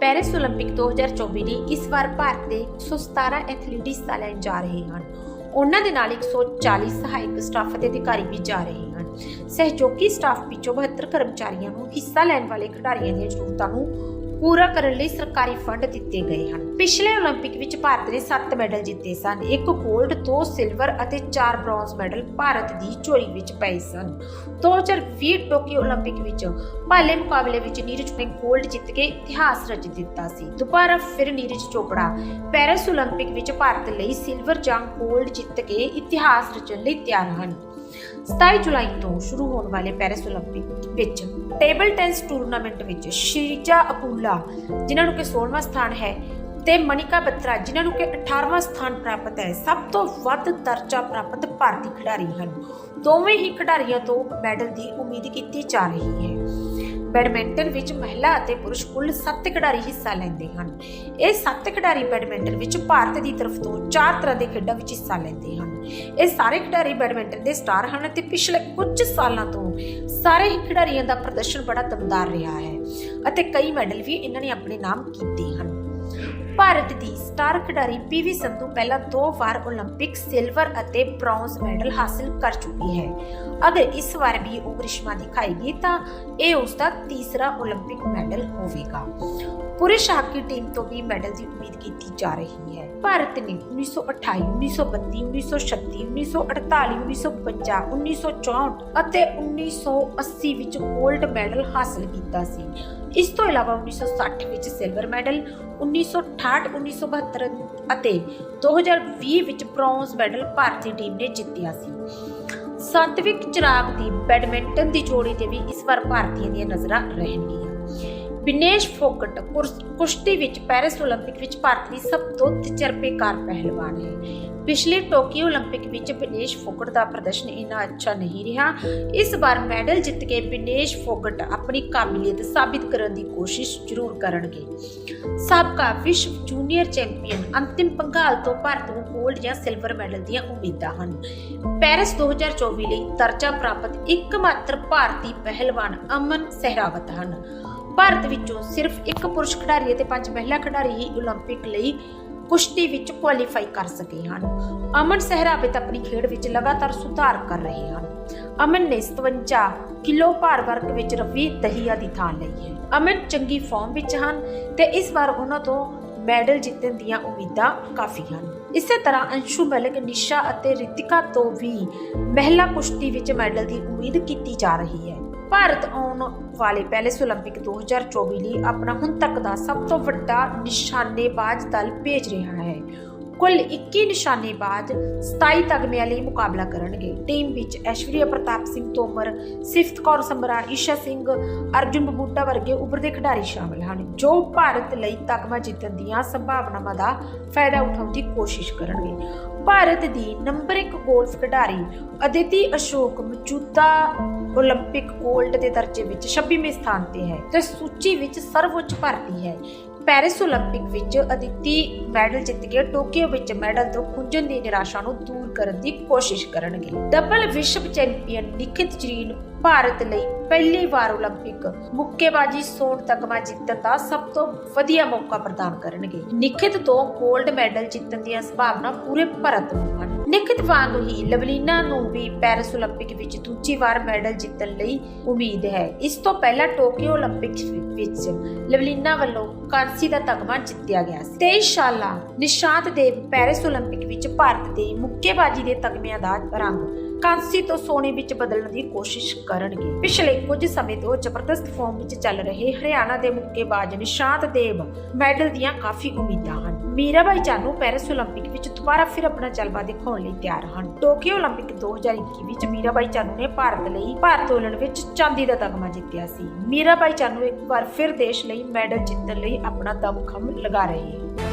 Paris 올림픽 2024 ਲਈ ਇਸ ਵਾਰ ਭਾਰਤ ਦੇ 117 ਐਥਲੀਟ ਹਿੱਸਾ ਲੈਣ ਜਾ ਰਹੇ ਹਨ ਉਹਨਾਂ ਦੇ ਨਾਲ 140 ਸਹਾਇਕ ਸਟਾਫ ਅਤੇ ਅਧਿਕਾਰੀ ਵੀ ਜਾ ਰਹੇ ਹਨ ਸਹਿਯੋਗੀ ਸਟਾਫ ਵਿੱਚੋਂ 72 ਕਰਮਚਾਰੀਆਂ ਨੂੰ ਹਿੱਸਾ ਲੈਣ ਵਾਲੇ ਖਿਡਾਰੀਆਂ ਦੀਆਂ ਜ਼ਰੂਰਤਾਂ ਨੂੰ ਪੂਰਾ ਕਰਨ ਲਈ ਸਰਕਾਰੀ ਫੰਡ ਦਿੱਤੇ ਗਏ ਹਨ। ਪਿਛਲੇ 올림픽 ਵਿੱਚ ਭਾਰਤ ਨੇ 7 ਮੈਡਲ ਜਿੱਤੇ ਸਨ। ਇੱਕ 골ਡ 2 ਸਿਲਵਰ ਅਤੇ 4 ਬ੍ਰੌਂਜ਼ ਮੈਡਲ ਭਾਰਤ ਦੀ ਝੋਲੀ ਵਿੱਚ ਪਏ ਸਨ। 2020 ਟੋਕੀਓ 올림픽 ਵਿੱਚ ਭਾਲੇ ਮੁਕਾਬਲੇ ਵਿੱਚ ਨੀਰਜ ਨੇ 골ਡ ਜਿੱਤ ਕੇ ਇਤਿਹਾਸ ਰਚ ਦਿੱਤਾ ਸੀ। ਦੁਬਾਰਾ ਫਿਰ ਨੀਰਜ ਚੋਪੜਾ ਪੈਰਿਸ 올림픽 ਵਿੱਚ ਭਾਰਤ ਲਈ ਸਿਲਵਰ ਜਾਂ 골ਡ ਜਿੱਤ ਕੇ ਇਤਿਹਾਸ ਰਚਣ ਲਈ ਤਿਆਰ ਹਨ। 27 ਜੁਲਾਈ ਤੋਂ ਸ਼ੁਰੂ ਹੋਣ ਵਾਲੇ ਪੈਰਿਸ 올림픽 ਵਿੱਚ ਟੇਬਲ ਟੈਨਿਸ ਟੂਰਨਾਮੈਂਟ ਵਿੱਚ ਸ਼੍ਰੀਜਾ ਅਪੂਲਾ ਜਿਨ੍ਹਾਂ ਨੂੰ ਕਿ 16ਵਾਂ ਸਥਾਨ ਹੈ ਤੇ ਮਨਿਕਾ ਬੱਤਰਾ ਜਿਨ੍ਹਾਂ ਨੂੰ ਕਿ 18ਵਾਂ ਸਥਾਨ ਪ੍ਰਾਪਤ ਹੈ ਸਭ ਤੋਂ ਵੱਧ ਦਰਜਾ ਪ੍ਰਾਪਤ ਭਾਰਤੀ ਖਿਡਾਰੀ ਹਨ ਦੋਵੇਂ ਹੀ ਖਿਡਾਰੀਆਂ ਤੋਂ ਮੈਡਲ ਦੀ ਉਮੀਦ ਕੀਤੀ ਜਾ ਰਹੀ ਹੈ ਬੈਡਮਿੰਟਨ ਵਿੱਚ ਮਹਿਲਾ ਅਤੇ ਪੁਰਸ਼ ਕੁੱਲ 7 ਖਿਡਾਰੀ ਹਿੱਸਾ ਲੈਂਦੇ ਹਨ। ਇਹ 7 ਖਿਡਾਰੀ ਬੈਡਮਿੰਟਨ ਵਿੱਚ ਭਾਰਤ ਦੀ ਤਰਫ ਤੋਂ 4 ਤਰ੍ਹਾਂ ਦੇ ਖੇਡਾਂ ਵਿੱਚ ਹਿੱਸਾ ਲੈਂਦੇ ਹਨ। ਇਹ ਸਾਰੇ ਖਿਡਾਰੀ ਬੈਡਮਿੰਟਨ ਦੇ ਸਟਾਰ ਹਨ ਅਤੇ ਪਿਛਲੇ ਕੁਝ ਸਾਲਾਂ ਤੋਂ ਸਾਰੇ ਹੀ ਖਿਡਾਰੀਆਂ ਦਾ ਪ੍ਰਦਰਸ਼ਨ ਬੜਾ ਦਮਦਾਰ ਰਿਹਾ ਹੈ ਅਤੇ ਕਈ ਮੈਡਲ ਵੀ ਇਹਨਾਂ ਨੇ ਆਪਣੇ ਨਾਮ ਕੀਤੇ ਹਨ। ਭਾਰਤ ਦੀ ਸਟਾਰ ਖਿਡਾਰੀ ਪੀਵੀ ਸੰਧੂ ਪਹਿਲਾਂ ਦੋ ਵਾਰ 올림픽 ਸਿਲਵਰ ਅਤੇ ਬ੍ਰੌਂਜ਼ ਮੈਡਲ ਹਾਸਲ ਕਰ ਚੁੱਕੀ ਹੈ। ਅਗਰ ਇਸ ਵਾਰ ਵੀ ਉਹ ਕ੍ਰਿਸ਼ਮਾ ਦਿਖਾਏਗੀ ਤਾਂ ਇਹ ਉਸ ਦਾ ਤੀਸਰਾ 올림픽 ਮੈਡਲ ਹੋਵੇਗਾ। ਪੁਰਸ਼ ਹਾਕੀ ਟੀਮ ਤੋਂ ਵੀ ਮੈਡਲ ਦੀ ਉਮੀਦ ਕੀਤੀ ਜਾ ਰਹੀ ਹੈ। ਭਾਰਤ ਨੇ 1928 1932 1936 1948 1952 1964 ਅਤੇ 1980 ਵਿੱਚ 골ਡ ਮੈਡਲ ਹਾਸਲ ਕੀਤਾ ਸੀ। ਇਸ ਤੋਂ ਇਲਾਵਾ 1960 ਵਿੱਚ ਸਿਲਵਰ ਮੈਡਲ 1998 1968 1972 ਅਤੇ 2020 ਵਿੱਚ ਬ੍ਰੌਂਜ਼ ਮੈਡਲ ਭਾਰਤੀ ਟੀਮ ਨੇ ਜਿੱਤਿਆ ਸੀ ਸਾਤਵਿਕ ਚਿਰਾਗ ਦੀ ਬੈਡਮਿੰਟਨ ਦੀ ਜੋੜੀ ਤੇ ਵੀ ਇਸ ਵਾਰ ਭਾਰਤੀਆਂ ਦੀਆਂ ਨਜ਼ਰਾਂ ਰਹਿਣਗੀਆਂ ਵਿਨੇਸ਼ ਫੋਗਟ ਕੁਰਸ- ਕੁਸ਼ਤੀ ਵਿੱਚ ਪੈਰਿਸ 올림픽 ਵਿੱਚ ਭਾਰਤ ਦੀ ਸਭ ਤੋਂ ਤਜਰਬੇਕਾਰ ਪਹਿਲਵਾਨ ਹੈ ਪਿਛਲੇ ਟੋਕੀਓ 올림픽 ਵਿੱਚ ਬਿਨੇਸ਼ ਫੋਗਟ ਦਾ ਪ੍ਰਦਰਸ਼ਨ ਇੰਨਾ ਅੱਛਾ ਨਹੀਂ ਰਿਹਾ। ਇਸ ਵਾਰ ਮੈਡਲ ਜਿੱਤ ਕੇ ਬਿਨੇਸ਼ ਫੋਗਟ ਆਪਣੀ ਕਾਬਲੀਅਤ ਸਾਬਿਤ ਕਰਨ ਦੀ ਕੋਸ਼ਿਸ਼ ਜ਼ਰੂਰ ਕਰਨਗੇ। ਸਾਬਕਾ ਵਿਸ਼ਵ ਜੂਨੀਅਰ ਚੈਂਪੀਅਨ ਅੰਤਿਮ ਪੰਗਾਲ ਤੋਂ ਭਾਰਤ ਨੂੰ 골ਡ ਜਾਂ ਸਿਲਵਰ ਮੈਡਲ ਦੀਆਂ ਉਮੀਦਾਂ ਹਨ। ਪੈਰਿਸ 2024 ਲਈ ਦਰਜਾ ਪ੍ਰਾਪਤ ਇੱਕਮਾਤਰ ਭਾਰਤੀ ਪਹਿਲਵਾਨ ਅਮਨ ਸਹਿਰਾਵਤ ਹਨ। ਭਾਰਤ ਵਿੱਚੋਂ ਸਿਰਫ ਇੱਕ ਪੁਰਸ਼ ਖਿਡਾਰੀ ਅਤੇ ਪੰਜ ਮਹਿਲਾ ਖਿਡਾਰੀ ਹੀ 올림픽 ਲਈ ਕੁਸ਼ਤੀ ਵਿੱਚ ਕੁਆਲੀਫਾਈ ਕਰ ਸਕੇ ਹਨ। ਅਮਨ ਸਹਿਰਾਵਤ ਆਪਣੀ ਖੇਡ ਵਿੱਚ ਲਗਾਤਾਰ ਸੁਧਾਰ ਕਰ ਰਹੇ ਹਨ। ਅਮਨ ਨੇ 57 ਕਿਲੋ ਭਾਰ ਵਰਗ ਵਿੱਚ ਰਵੀ ਦਹੀਆ ਦੀ ਥਾਂ ਲਈ ਹੈ। ਅਮਨ ਚੰਗੀ ਫਾਰਮ ਵਿੱਚ ਹਨ ਤੇ ਇਸ ਵਾਰ ਉਹਨਾਂ ਤੋਂ ਮੈਡਲ ਜਿੱਤਣ ਦੀਆਂ ਉਮੀਦਾਂ ਕਾਫੀ ਹਨ। ਇਸੇ ਤਰ੍ਹਾਂ ਅੰਸ਼ੂ ਮਲਿਕ, ਨਿਸ਼ਾ ਅਤੇ ਰਿਤਿਕਾ ਤੋਂ ਵੀ ਮਹਿਲਾ ਕੁਸ਼ਤੀ ਵਿੱਚ ਮੈਡਲ ਦੀ ਉਮੀਦ ਕੀਤੀ ਜਾ ਰਹੀ ਹੈ। ਭਾਰਤ ਆਉਣ ਵਾਲੇ ਪੈਲਿਸ 올림픽 2024 ਲਈ ਆਪਣਾ ਹੁਣ ਤੱਕ ਦਾ ਸਭ ਤੋਂ ਵੱਡਾ ਨਿਸ਼ਾਨੇਬਾਜ਼ ਦਲ ਭੇਜ ਰਿਹਾ ਹੈ ਕੁੱਲ 21 ਨਿਸ਼ਾਨੇਬਾਜ਼ 27 ਤਗਮਿਆਂ ਲਈ ਮੁਕਾਬਲਾ ਕਰਨਗੇ। ਟੀਮ ਵਿੱਚ ਐਸ਼ਵਰੀਆ ਪ੍ਰਤਾਪ ਸਿੰਘ ਤੋਮਰ, ਸਿਫਤ ਕੌਰ ਸੰਭਰਾ ਈਸ਼ਾ ਸਿੰਘ, ਅਰਜੁਨ ਬਬੂਟਾ ਵਰਗੇ ਉੱਭਰਦੇ ਖਿਡਾਰੀ ਸ਼ਾਮਲ ਹਨ, ਜੋ ਭਾਰਤ ਲਈ ਤਗਮਾ ਜਿੱਤਣ ਦੀਆਂ ਸੰਭਾਵਨਾਵਾਂ ਦਾ ਫਾਇਦਾ ਉਠਾਉਣ ਦੀ ਕੋਸ਼ਿਸ਼ ਕਰਨਗੇ। ਭਾਰਤ ਦੀ ਨੰਬਰ 1 ਗੋਲਫ ਖਿਡਾਰੀ ਅਦਿਤੀ ਅਸ਼ੋਕ ਮੌਜੂਦਾ ਓਲੰਪਿਕ 골ਡ ਦੇ ਦਰਜੇ ਵਿੱਚ 26ਵੇਂ ਸਥਾਨ ਤੇ ਹੈ ਤੇ ਸੂਚੀ ਵਿੱਚ ਸਰਵਉੱਚ ਭਾਰਤੀ ਹੈ। ਪੈਰਿਸ 올림픽 ਵਿੱਚ ਅਦਿੱਤੀ ਮੈਡਲ ਜਿੱਤ ਕੇ ਟੋਕੀਓ ਵਿੱਚ ਮੈਡਲ ਤੋਂ ਖੁੰਝਣ ਦੀ ਨਿਰਾਸ਼ਾ ਨੂੰ ਦੂਰ ਕਰਨ ਦੀ ਕੋਸ਼ਿਸ਼ ਕਰਨਗੇ। ਡਬਲ ਵਿਸ਼ਵ ਚੈਂਪੀਅਨ ਨਿਖਿਤ ਜਰੀਨ ਭਾਰਤ ਲਈ ਪਹਿਲੀ ਵਾਰ 올림픽 ਮੁੱਕੇਬਾਜ਼ੀ ਸੋਨ ਤਗਮਾ ਜਿੱਤਣ ਦਾ ਸਭ ਤੋਂ ਵਧੀਆ ਮੌਕਾ ਪ੍ਰਦਾਨ ਕਰਨਗੇ। ਨਿਖਿਤ ਤੋਂ 골ਡ ਮੈਡਲ ਜਿੱਤਣ ਦੀਆਂ ਸੰਭਾਵਨਾ ਪੂਰੇ ਭਾਰਤ ਨੂੰ ਹਨ। ਨਿਖਿਤ ਵਾਂਗ ਹੀ ਲਵਲੀਨਾ ਨੂੰ ਵੀ ਪੈਰਿਸ 올림픽 ਵਿੱਚ ਦੂਜੀ ਵਾਰ ਮੈਡਲ ਜਿੱਤਣ ਲਈ ਉਮੀਦ ਹੈ ਇਸ ਤੋਂ ਪਹਿਲਾਂ ਟੋਕੀਓ 올림픽 ਵਿੱਚ ਲਵਲੀਨਾ ਵੱਲੋਂ ਕਾਂਸੀ ਦਾ ਤਗਮਾ ਜਿੱਤਿਆ ਗਿਆ ਸੀ 23 ਸਾਲਾ ਨਿਸ਼ਾਂਤ ਦੇਵ ਪੈਰਿਸ 올림픽 ਵਿੱਚ ਭਾਰਤ ਦੇ ਮੁੱਕੇਬਾਜ਼ੀ ਦੇ ਤਗਮਿਆਂ ਦਾ ਰੰਗ ਕਾਂਸੀ ਤੋਂ ਸੋਨੇ ਵਿੱਚ ਬਦਲਣ ਦੀ ਕੋਸ਼ਿਸ਼ ਕਰਨਗੇ ਪਿਛਲੇ ਕੁਝ ਸਮੇਂ ਤੋਂ ਜ਼ਬਰਦਸਤ ਫਾਰਮ ਵਿੱਚ ਚੱਲ ਰਹੇ ਹਰਿਆਣਾ ਦੇ ਮੁੱਕੇਬਾਜ਼ ਨਿਸ਼ਾਂਤ ਦੇਵ ਮੈਡਲ ਦੀਆਂ ਕਾਫੀ ਉਮੀਦਾਂ ਹਨ ਮੀਰਾਬਾਈ ਚਾਨੂ ਪੈਰਿਸ 올림픽 ਵਿੱਚ ਦੁਬਾਰਾ ਫਿਰ ਆਪਣਾ ਜਲਵਾ ਦਿਖਾਉਣ ਲਈ ਤਿਆਰ ਹਨ ਟੋਕੀਓ 올림픽 2021 ਵਿੱਚ ਮੀਰਾਬਾਈ ਚਾਨੂ ਨੇ ਭਾਰਤ ਲਈ ਭਾਰਤੋਲਨ ਵਿੱਚ ਚਾਂਦੀ ਦਾ ਤਗਮਾ ਜਿੱਤਿਆ ਸੀ ਮੀਰਾਬਾਈ ਚਾਨੂ ਇੱਕ ਵਾਰ ਫਿਰ ਦੇਸ਼ ਲਈ ਮੈਡਲ ਜਿੱਤਣ ਲਈ ਆਪਣਾ ਦਮਖਮ ਲਗਾ ਰਹੀ ਹੈ